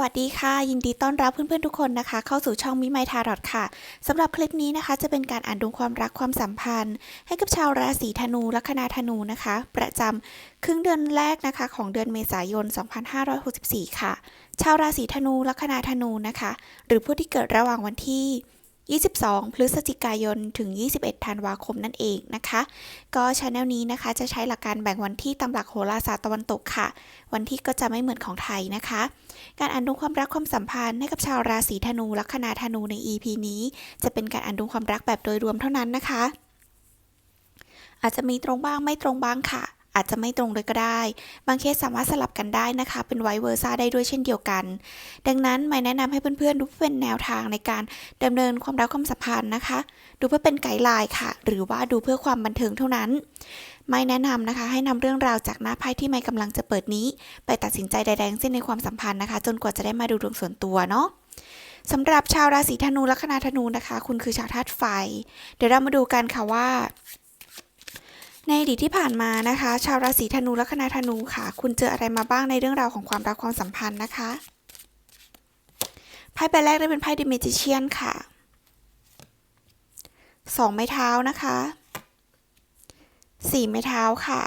วัสดีค่ะ ยินดีต้อนรับเพื่อนๆทุกคนนะคะ เข้าสู่ช่องมิไมทารอดค่ะสำหรับคลิปนี้นะคะ จะเป็นการอ่านดวงความรักความสัมพันธ์ ให้กับชาวราศีธนูลัคนาธนูนะคะ ประจำครึ่งเดือนแรกนะคะ ของเดือนเมษายน 2564 ค่ะ ชาวราศีธนูลัคนาธนูนะคะ หรือผู้ที่เกิดระหว่างวันที่ 22 พฤศจิกายน ถึง 21 ธันวาคมนั่นเองนะคะ ก็ช anel นี้นะคะจะใช้หลักการแบ่งวันที่ตามหลักโหราศาสตร์ตะวันตกค่ะ วันที่ก็จะไม่เหมือนของไทยนะคะ การอ่านดวงความรักความสัมพันธ์ให้กับชาวราศีธนูลัคนาธนูใน EP นี้ จะเป็นการอ่านดวงความรักแบบโดยรวมเท่านั้นนะคะ อาจจะมีตรงบ้างไม่ตรงบ้างค่ะ อาจจะไม่ตรงเลยก็ได้ บางเคสสามารถสลับกันได้นะคะ เป็นไวเวอร์ซ่าได้ด้วยเช่นเดียวกัน ดังนั้นไม่แนะนำให้เพื่อนๆดูเพื่อเป็นแนวทางในการดำเนินความรักความสัมพันธ์นะคะ ดูเพื่อเป็นไกด์ไลน์ค่ะ หรือว่าดูเพื่อความบันเทิงเท่านั้นไม่แนะนำนะคะ ให้นำเรื่องราวจากหน้าไพ่ที่ไม่กำลังจะเปิดนี้ ไปตัดสินใจใดๆทั้งสิ้นในความสัมพันธ์นะคะ จนกว่าจะได้มาดูดวงส่วนตัวเนาะสำหรับชาวราศีธนูลัคนาธนูนะคะ คุณคือชาวธาตุไฟ เดี๋ยวเรามาดูกันค่ะว่า ในอดีตที่ผ่านมานะคะ ชาวราศีธนูและคณาธนูค่ะ คุณเจออะไรมาบ้างในเรื่องราวของความรักความสัมพันธ์นะคะไพ่ใบแรกได้เป็นไพ่ดิเมจิเชียนค่ะสองไม้เท้านะคะสี่ไม้เท้าค่ะ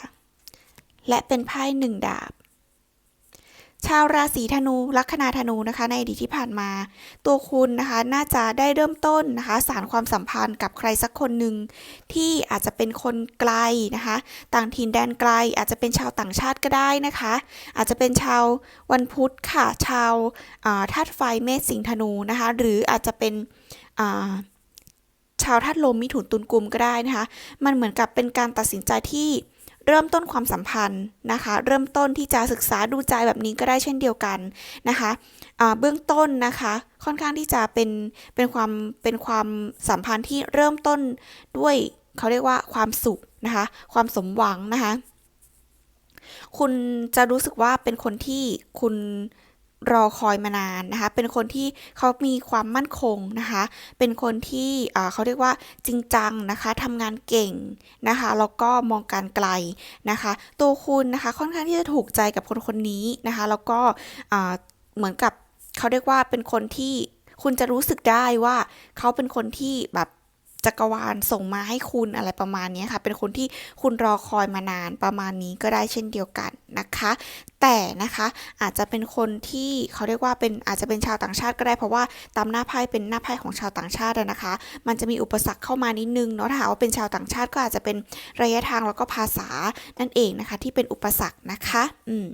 และเป็นไพ่หนึ่งดาบ ชาวราศีธนูลัคนาธนูนะคะ ในอดีตที่ผ่านมา ตัวคุณนะคะน่าจะได้เริ่มต้นนะคะ สารความสัมพันธ์กับใครสักคนหนึ่งที่อาจจะเป็นคนไกลนะคะ ต่างถิ่นแดนไกล อาจจะเป็นชาวต่างชาติก็ได้นะคะ อาจจะเป็นชาววันพุธค่ะ ชาวธาตุไฟเมษสิงธนูนะคะ หรืออาจจะเป็นชาวธาตุลมมิถุนตุลกุมก็ได้นะคะ มันเหมือนกับเป็นการตัดสินใจที่ เริ่มต้นความสัมพันธ์นะคะ เริ่มต้นที่จะศึกษาดูใจแบบนี้ก็ได้เช่นเดียวกันนะคะเบื้องต้นนะคะค่อนข้างที่จะเป็นเป็นความเป็นความสัมพันธ์ที่เริ่มต้นด้วยเขาเรียกว่าความสุขนะคะความสมหวังนะคะคุณจะรู้สึกว่าเป็นคนที่คุณ รอคอยมานานนะคะ เป็นคนที่เขามีความมั่นคงนะคะ เป็นคนที่เขาเรียกว่าจริงจังนะคะทำงานเก่งนะคะ แล้วก็มองการไกลนะคะ ตัวคุณนะคะค่อนข้างที่จะถูกใจกับคนคนนี้นะคะ แล้วก็เหมือนกับเขาเรียกว่าเป็นคนที่คุณจะรู้สึกได้ว่าเขาเป็นคนที่แบบ จักรวาลส่งมาให้คุณอะไรประมาณนี้ค่ะ เป็นคนที่คุณรอคอยมานานประมาณนี้ก็ได้เช่นเดียวกันนะคะ แต่นะคะอาจจะเป็นคนที่เขาเรียกว่าเป็นอาจจะเป็นชาวต่างชาติก็ได้เพราะว่าตามหน้าไพ่เป็นหน้าไพ่ของชาวต่างชาตินะคะ มันจะมีอุปสรรคเข้ามานิดนึงเนาะถ้าหากว่าเป็นชาวต่างชาติก็อาจจะเป็นระยะทางแล้วก็ภาษานั่นเองนะคะ ที่เป็นอุปสรรคนะคะ อืม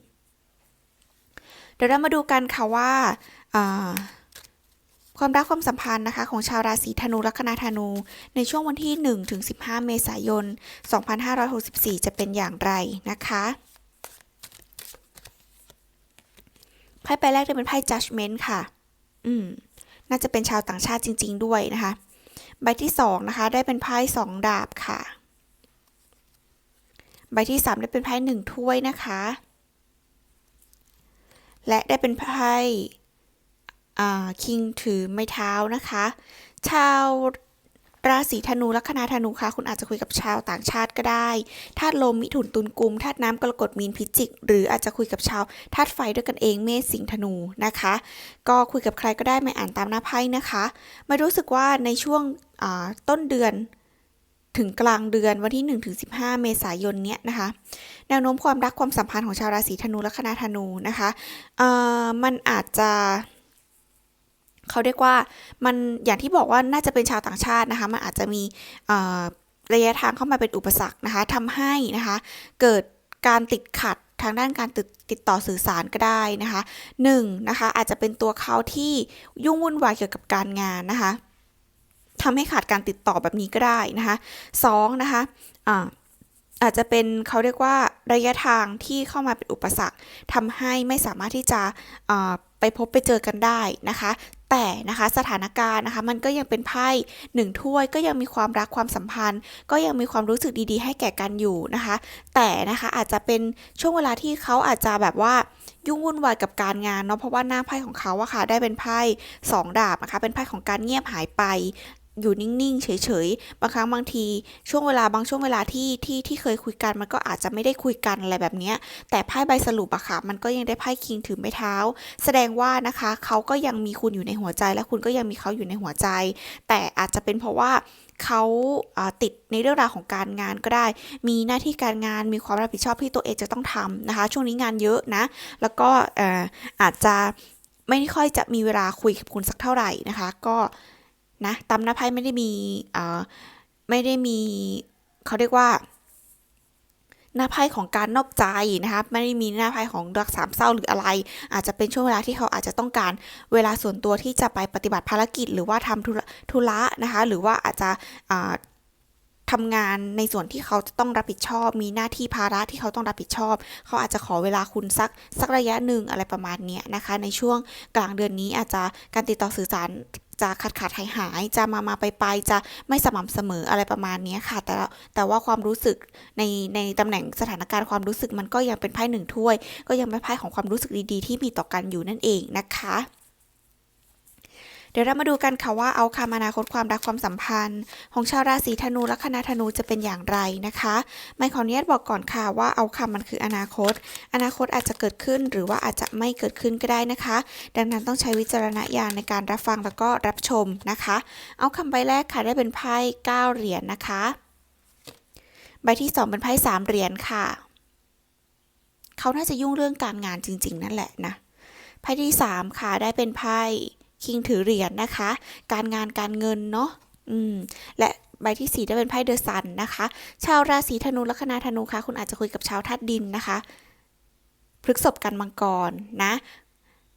เดี๋ยวเรามาดูกันค่ะว่าอ่า ความรักความสัมพันธ์นะคะของชาวราศีธนูลัคนาธนู ในช่วงวันที่ 1 ถึง 15 เมษายน 2564 จะเป็นอย่างไรนะคะไพ่ใบแรกจะเป็นไพ่ judgment ค่ะ อืม น่าจะเป็นชาวต่างชาติจริง ๆ ด้วยนะคะ ใบที่ 2 นะคะ ได้เป็นไพ่สองดาบค่ะ ใบที่ 3 ได้เป็นไพ่หนึ่งถ้วยนะคะ และได้เป็นไพ่ คิงถือไม้เท้านะคะ ชาวราศีธนูลัคนาธนูค่ะคุณอาจจะคุยกับชาวต่างชาติก็ได้ธาตุลมมิถุนตุลกุมธาตุน้ำกรกฎมีนพิจิก หรืออาจจะคุยกับชาวธาตุไฟด้วยกันเองเมษสิงธนูนะคะ ก็คุยกับใครก็ได้ไม่อ่านตามหน้าไพ่นะคะไม่รู้สึกว่าในช่วงต้นเดือนถึงกลางเดือนวันที่1ถึง15 เมษายนเนี้ยนะคะ แนวโน้มความรักความสัมพันธ์ของชาวราศีธนูลัคนาธนูนะคะมันอาจจะ เขาเรียกว่ามันอย่างที่บอกว่าน่าจะเป็นชาวต่างชาตินะคะมันอาจจะมีระยะทางเข้ามาเป็นอุปสรรคนะคะทำให้นะคะ เกิดการติดขัดทางด้านการติดติดต่อสื่อสารก็ได้นะคะหนึ่งนะคะอาจจะเป็นตัวเขาที่ยุ่งวุ่นวายเกี่ยวกับการงานนะคะทำให้ขาดการติดต่อแบบนี้ก็ได้นะคะสองนะคะะอาจจะเป็นเขาเรียกว่าระยะทางที่เข้ามาเป็นอุปสรรคทำให้ไม่สามารถที่จะไปพบไปเจอกันได้นะคะ แต่นะคะสถานการณ์นะคะ มันก็ยังเป็นไพ่หนึ่งถ้วยก็ยังมีความรักความสัมพันธ์ ก็ยังมีความรู้สึกดีๆ ให้แก่กันอยู่นะคะ แต่นะคะอาจจะเป็นช่วงเวลาที่เขาอาจจะแบบว่ายุ่งวุ่นวายกับการงานเนาะเพราะว่าหน้าไพ่ของเขาอะค่ะได้เป็นไพ่สองดาบนะคะเป็นไพ่ของการเงียบหายไป อยู่นิ่งๆ เฉยๆ บางครั้งบางที ช่วงเวลาบางช่วงเวลาที่ที่ที่เคยคุยกันมันก็อาจจะไม่ได้คุยกันอะไรแบบนี้ แต่ไพ่ใบสรุปอะค่ะ มันก็ยังได้ไพ่คิงถือไม้เท้า แสดงว่านะคะเขาก็ยังมีคุณอยู่ในหัวใจ และคุณก็ยังมีเขาอยู่ในหัวใจ แต่อาจจะเป็นเพราะว่าเขาติดในเรื่องราวของการงานก็ได้ มีหน้าที่การงานมีความรับผิดชอบที่ตัวเองจะต้องทำนะคะ ช่วงนี้งานเยอะนะ แล้วก็อาจจะไม่ค่อยจะมีเวลาคุยกับคุณสักเท่าไหร่นะคะ ก็ นะตามหน้าไพ่ไม่ได้มีอ่าไม่ได้มีเขาเรียกว่า หน้าไพ่ของการนอกใจนะคะไม่ได้มีหน้าไพ่ของรักสามเศร้าหรืออะไร อาจจะเป็นช่วงเวลาที่เขาอาจจะต้องการเวลาส่วนตัวที่จะไปปฏิบัติภารกิจ หรือว่าทำธุระนะคะหรือว่าอาจจะอ่าทำงานในส่วนที่เขาจะต้องรับผิดชอบ มีหน้าที่ภาระที่เขาต้องรับผิดชอบ เขาอาจจะขอเวลาคุณสักสักระยะหนึ่งอะไรประมาณนี้นะคะ ในช่วงกลางเดือนนี้อาจจะการติดต่อสื่อสาร จะขาดขาดหายหายจะมามาไปไปจะไม่สม่ำเสมออะไรประมาณนี้ค่ะ แต่แต่ว่าความรู้สึกในในตำแหน่งสถานการณ์ความรู้สึกมันก็ยังเป็นไพ่หนึ่งถ้วย ก็ยังเป็นไพ่ของความรู้สึกดีๆ ที่มีต่อกันอยู่นั่นเองนะคะ เดี๋ยวเรามาดูกันค่ะว่าเอาคำอนาคตความรักความสัมพันธ์ ของชาวราศีธนูและคณะธนูจะเป็นอย่างไรนะคะไม่ขออนุญาตบอกก่อนค่ะว่าเอาคำมันคืออนาคต อนาคตอาจจะเกิดขึ้นหรือว่าอาจจะไม่เกิดขึ้นก็ได้นะคะ ดังนั้นต้องใช้วิจารณญาณในการรับฟังแล้วก็รับชมนะคะ เอาคำใบแรกค่ะได้เป็นไพ่9เหรียญนะคะ ใบที่ 2 เป็นไพ่3เหรียญค่ะเขาน่าจะยุ่งเรื่องการงานจริง ๆ นั่นแหละนะไพ่ที่ 3 ค่ะได้เป็นไพ่ คิงถือเหรียญนะคะ การงานการเงินเนาะอืมและใบที่4ได้เป็นไพ่เดอะซันนะคะ ชาวราศีธนูลัคนาธนูค่ะคุณอาจจะคุยกับชาวธาตุดินนะคะพฤกษบกันมังกรนะ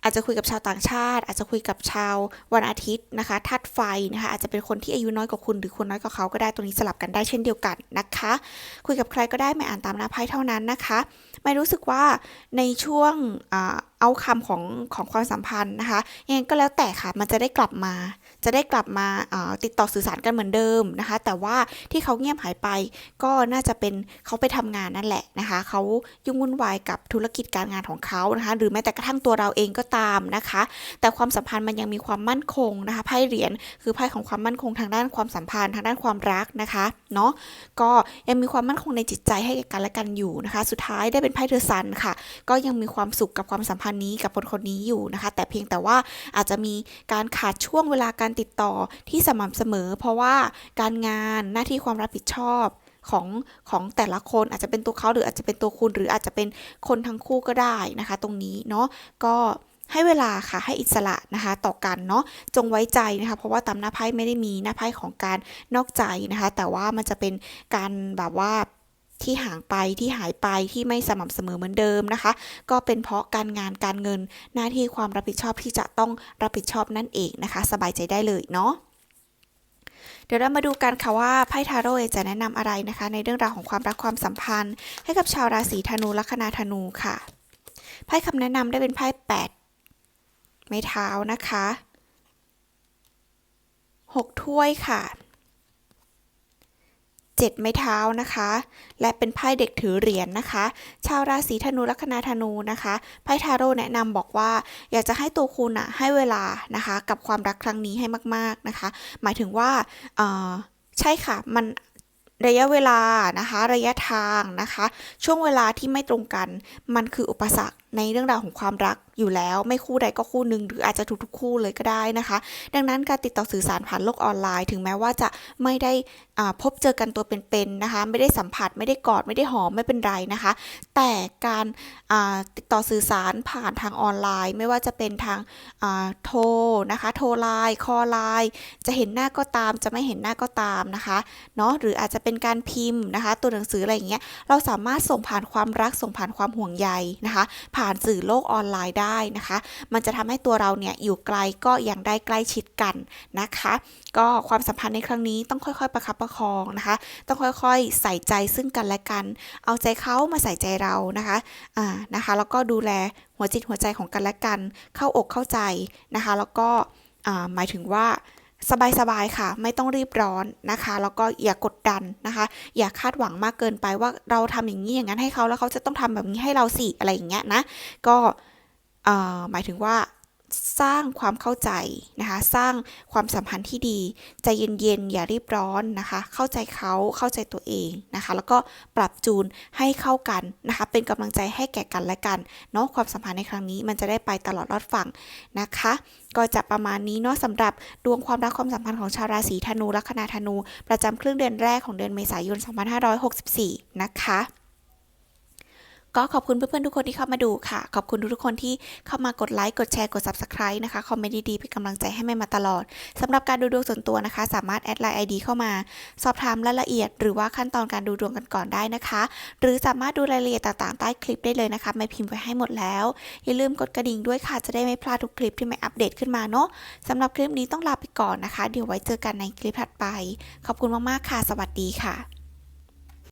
อาจจะคุยกับชาวต่างชาติ อาจจะคุยกับชาววันอาทิตย์นะคะธาตุไฟนะคะอาจจะเป็นคนที่อายุน้อยกว่าคุณหรือคนน้อยกว่าเขาก็ได้ตรงนี้สลับกันได้เช่นเดียวกันนะคะ คุยกับใครก็ได้ไม่อ่านตามหน้าไพ่เท่านั้นนะคะ ไม่รู้สึกว่าในช่วงอ่า เอาคำของของความสัมพันธ์นะคะยังไงก็แล้วแต่ค่ะมันจะได้กลับมา จะได้กลับมาาติดต่อสื่อสารกันเหมือนเดิมนะคะ แต่ว่าที่เขาเงียบหายไป ก็น่าจะเป็นเขาไปทำงานนั่นแหละนะคะเขายุ่งวุ่นวายกับธุรกิจการงานของเขานะคะ หรือแม้แต่กระทั่งตัวเราเองก็ตามนะคะ แต่ความสัมพันธ์มันยังมีความมั่นคงนะคะไพ่เหรียญคือไพ่ของความมั่นคงทางด้านความสัมพันธ์ทางด้านความรักนะคะเนาะก็ยังมีความมั่นคงในจิตใจให้ก่กันและกันอยู่นะคะ สุดท้ายได้เป็นไพ่เดอะซันค่ะ ก็ยังมีความสุขกับความสัมพันธ์นี้กับคนคนนี้อยู่นะคะ แต่เพียงแต่ว่าอาจจะมีการขาดช่วงเวลาการติดต่อที่สม่ำเสมอ เพราะว่าการงานหน้าที่ความรับผิดชอบของของแต่ละคนอาจจะเป็นตัวเขาหรืออาจจะเป็นตัวคุณหรืออาจจะเป็นคนทั้งคู่ก็ได้นะคะ ตรงนี้เนาะก็ให้เวลาค่ะให้อิสระนะคะต่อกันเนาะจงไว้ใจนะคะ เพราะว่าตามหน้าไพ่ไม่ได้มีหน้าไพ่ของการนอกใจนะคะ แต่ว่ามันจะเป็นการแบบว่า ที่ห่างไปที่หายไปที่ไม่สม่ำเสมอเหมือนเดิมนะคะ ก็เป็นเพราะการงานการเงินหน้าที่ความรับผิดชอบที่จะต้องรับผิดชอบนั่นเองนะคะ สบายใจได้เลยเนาะเดี๋ยวเรามาดูกันค่ะว่าไพ่ทาโร่จะแนะนำอะไรนะคะ ในเรื่องราวของความรักความสัมพันธ์ ให้กับชาวราศีธนูลัคนาธนูค่ะไพ่คำแนะนำได้เป็นไพ่แปดไม้เท้านะคะหกถ้วยค่ะ เจ็ดไม้เท้านะคะ และเป็นไพ่เด็กถือเหรียญนนะคะ ชาวราศีธนูลัคนาธนูนะคะไพ่ทาโร่แนะนำบอกว่าอยากจะให้ตัวคุณอะให้เวลานะคะ กับความรักครั้งนี้ให้มาก ๆนะคะ หมายถึงว่าใช่ค่ะมันระยะเวลานะคะ ระยะทางนะคะ ช่วงเวลาที่ไม่ตรงกัน มันคืออุปสรรคในเรื่องราวของความรัก อยู่แล้ว ไม่คู่ใดก็คู่หนึ่งหรืออาจจะทุกๆคู่เลยก็ได้นะคะ ดังนั้นการติดต่อสื่อสารผ่านโลกออนไลน์ ถึงแม้ว่าจะไม่ได้พบเจอกันตัวเป็นๆนะคะ ไม่ได้สัมผัสไม่ได้กอดไม่ได้หอมไม่เป็นไรนะคะ แต่การติดต่อสื่อสารผ่านทางออนไลน์ ไม่ว่าจะเป็นทางโทรนะคะ โทรไลน์คอไลน์จะเห็นหน้าก็ตาม จะไม่เห็นหน้าก็ตามนะคะเนาะหรืออาจจะเป็นการพิมพ์นะคะ ตัวหนังสืออะไรอย่างเงี้ยเราสามารถส่งผ่านความรักส่งผ่านความห่วงใยนะคะ ผ่านสื่อโลกออนไลน์ได้นะคะ มันจะทำให้ตัวเราเนี่ยอยู่ไกลก็ยังได้ใกล้ชิดกันนะคะ ก็ความสัมพันธ์ในครั้งนี้ต้องค่อยๆ ประคับประคองนะคะ ต้องค่อยๆ ใส่ใจซึ่งกันและกัน เอาใจเขามาใส่ใจเรานะคะอ่านะคะแล้วก็ดูแลหัวจิตหัวใจของกันและกัน เข้าอกเข้าใจนะคะ แล้วก็อ่าหมายถึงว่าสบายๆ ค่ะ ไม่ต้องรีบร้อนนะคะ แล้วก็อย่ากดดันนะคะ อย่าคาดหวังมากเกินไปว่าเราทำอย่างนี้อย่างนั้นให้เขาแล้วเขาจะต้องทำแบบนี้ให้เราสิอะไรอย่างเงี้ยนะ ก็ หมายถึงว่าสร้างความเข้าใจนะคะ สร้างความสัมพันธ์ที่ดี ใจเย็นๆ อย่ารีบร้อนนะคะ เข้าใจเขาเข้าใจตัวเองนะคะ แล้วก็ปรับจูนให้เข้ากันนะคะ เป็นกำลังใจให้แก่กันและกันเนาะความสัมพันธ์ในครั้งนี้ มันจะได้ไปตลอดรอดฝั่งนะคะ ก็จะประมาณนี้เนาะสำหรับดวงความรักความสัมพันธ์ของชาวราศีธนูลัคนาธนู ประจำครึ่งเดือนแรกของเดือนเมษายน 2564 นะคะ ก็ขอบคุณเพื่อนๆทุกคนที่เข้ามาดูค่ะ ขอบคุณทุกๆคนที่เข้ามากดไลค์ กดแชร์ กด Subscribe นะคะ คอมเมนต์ดีๆ เป็นกำลังใจให้แม่มาตลอด สำหรับการดูดวงส่วนตัวนะคะ สามารถแอดไลน์ ID เข้ามา สอบถามรายละเอียด หรือว่าขั้นตอนการดูดวงกันก่อนได้นะคะ หรือสามารถดูรายละเอียดต่างๆ ใต้คลิปได้เลยนะคะไม่พิมพ์ไว้ให้หมดแล้ว อย่าลืมกดกระดิ่งด้วยค่ะ จะได้ไม่พลาดทุกคลิปที่ไม่อัปเดตขึ้นมาเนาะสำหรับคลิปนี้ต้องลาไปก่อนนะคะ เดี๋ยวไว้เจอกันในคลิปถัดไป ขอบคุณมากๆค่ะ สวัสดีค่ะ